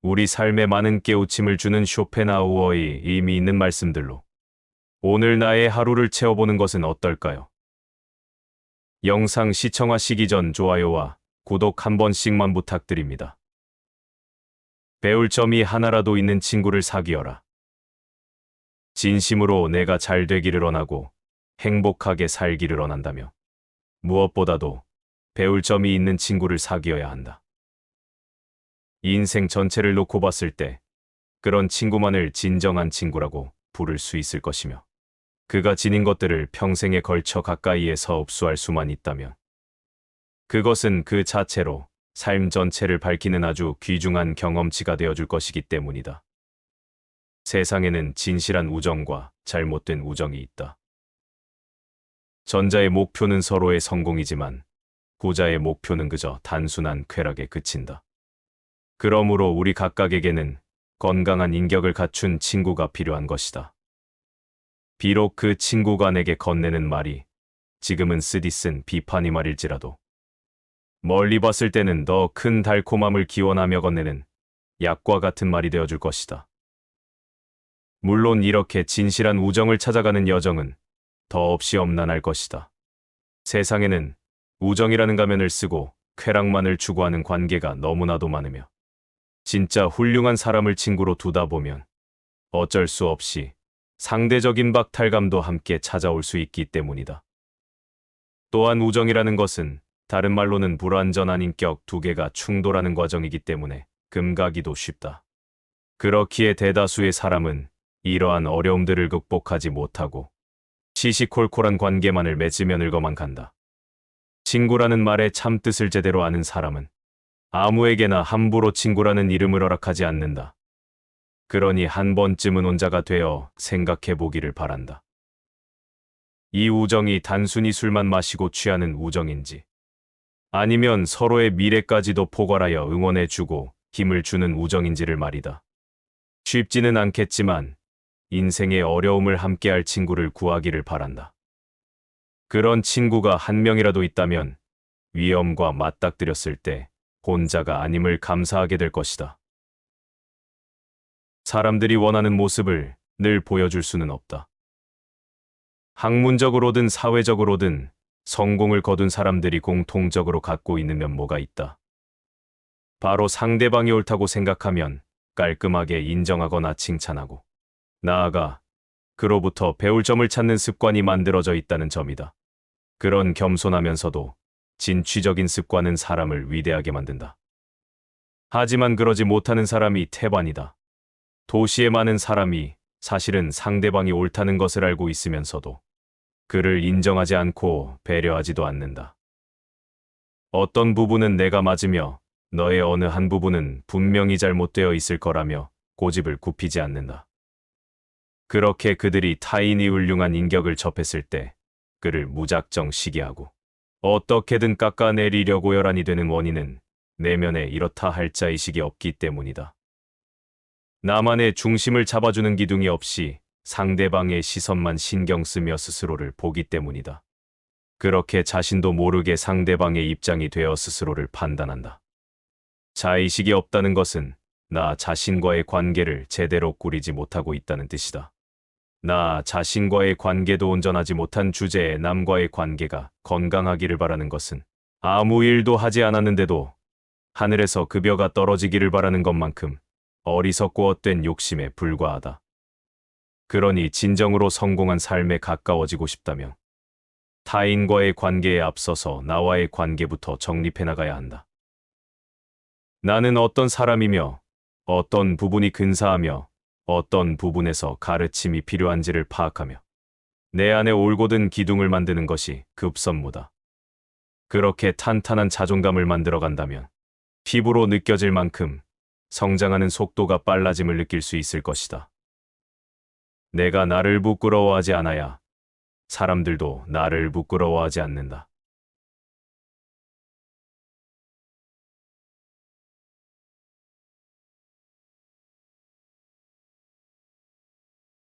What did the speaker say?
우리 삶에 많은 깨우침을 주는 쇼펜하우어의 의미 있는 말씀들로 오늘 나의 하루를 채워보는 것은 어떨까요? 영상 시청하시기 전 좋아요와 구독 한 번씩만 부탁드립니다. 배울 점이 하나라도 있는 친구를 사귀어라. 진심으로 내가 잘 되기를 원하고 행복하게 살기를 원한다며 무엇보다도 배울 점이 있는 친구를 사귀어야 한다. 인생 전체를 놓고 봤을 때 그런 친구만을 진정한 친구라고 부를 수 있을 것이며 그가 지닌 것들을 평생에 걸쳐 가까이에서 흡수할 수만 있다면 그것은 그 자체로 삶 전체를 밝히는 아주 귀중한 경험치가 되어줄 것이기 때문이다. 세상에는 진실한 우정과 잘못된 우정이 있다. 전자의 목표는 서로의 성공이지만 후자의 목표는 그저 단순한 쾌락에 그친다. 그러므로 우리 각각에게는 건강한 인격을 갖춘 친구가 필요한 것이다. 비록 그 친구가 내게 건네는 말이 지금은 쓰디쓴 비판이 말일지라도 멀리 봤을 때는 더 큰 달콤함을 기원하며 건네는 약과 같은 말이 되어줄 것이다. 물론 이렇게 진실한 우정을 찾아가는 여정은 더없이 엄난할 것이다. 세상에는 우정이라는 가면을 쓰고 쾌락만을 추구하는 관계가 너무나도 많으며 진짜 훌륭한 사람을 친구로 두다 보면 어쩔 수 없이 상대적인 박탈감도 함께 찾아올 수 있기 때문이다. 또한 우정이라는 것은 다른 말로는 불완전한 인격 두 개가 충돌하는 과정이기 때문에 금가기도 쉽다. 그렇기에 대다수의 사람은 이러한 어려움들을 극복하지 못하고 시시콜콜한 관계만을 맺으며 늙어만 간다. 친구라는 말의 참뜻을 제대로 아는 사람은 아무에게나 함부로 친구라는 이름을 허락하지 않는다. 그러니 한 번쯤은 혼자가 되어 생각해 보기를 바란다. 이 우정이 단순히 술만 마시고 취하는 우정인지, 아니면 서로의 미래까지도 포괄하여 응원해 주고 힘을 주는 우정인지를 말이다. 쉽지는 않겠지만, 인생의 어려움을 함께할 친구를 구하기를 바란다. 그런 친구가 한 명이라도 있다면, 위험과 맞닥뜨렸을 때 혼자가 아님을 감사하게 될 것이다. 사람들이 원하는 모습을 늘 보여줄 수는 없다. 학문적으로든 사회적으로든 성공을 거둔 사람들이 공통적으로 갖고 있는 면모가 있다. 바로 상대방이 옳다고 생각하면 깔끔하게 인정하거나 칭찬하고, 나아가 그로부터 배울 점을 찾는 습관이 만들어져 있다는 점이다. 그런 겸손하면서도 진취적인 습관은 사람을 위대하게 만든다. 하지만 그러지 못하는 사람이 태반이다. 도시에 많은 사람이 사실은 상대방이 옳다는 것을 알고 있으면서도 그를 인정하지 않고 배려하지도 않는다. 어떤 부분은 내가 맞으며 너의 어느 한 부분은 분명히 잘못되어 있을 거라며 고집을 굽히지 않는다. 그렇게 그들이 타인이 훌륭한 인격을 접했을 때 그를 무작정 시기하고 어떻게든 깎아내리려고 열한이 되는 원인은 내면에 이렇다 할 자의식이 없기 때문이다. 나만의 중심을 잡아주는 기둥이 없이 상대방의 시선만 신경 쓰며 스스로를 보기 때문이다. 그렇게 자신도 모르게 상대방의 입장이 되어 스스로를 판단한다. 자의식이 없다는 것은 나 자신과의 관계를 제대로 꾸리지 못하고 있다는 뜻이다. 나 자신과의 관계도 온전하지 못한 주제에 남과의 관계가 건강하기를 바라는 것은 아무 일도 하지 않았는데도 하늘에서 급여가 떨어지기를 바라는 것만큼 어리석고 헛된 욕심에 불과하다. 그러니 진정으로 성공한 삶에 가까워지고 싶다면 타인과의 관계에 앞서서 나와의 관계부터 정립해 나가야 한다. 나는 어떤 사람이며 어떤 부분이 근사하며 어떤 부분에서 가르침이 필요한지를 파악하며 내 안에 올곧은 기둥을 만드는 것이 급선무다. 그렇게 탄탄한 자존감을 만들어 간다면 피부로 느껴질 만큼 성장하는 속도가 빨라짐을 느낄 수 있을 것이다. 내가 나를 부끄러워하지 않아야 사람들도 나를 부끄러워하지 않는다.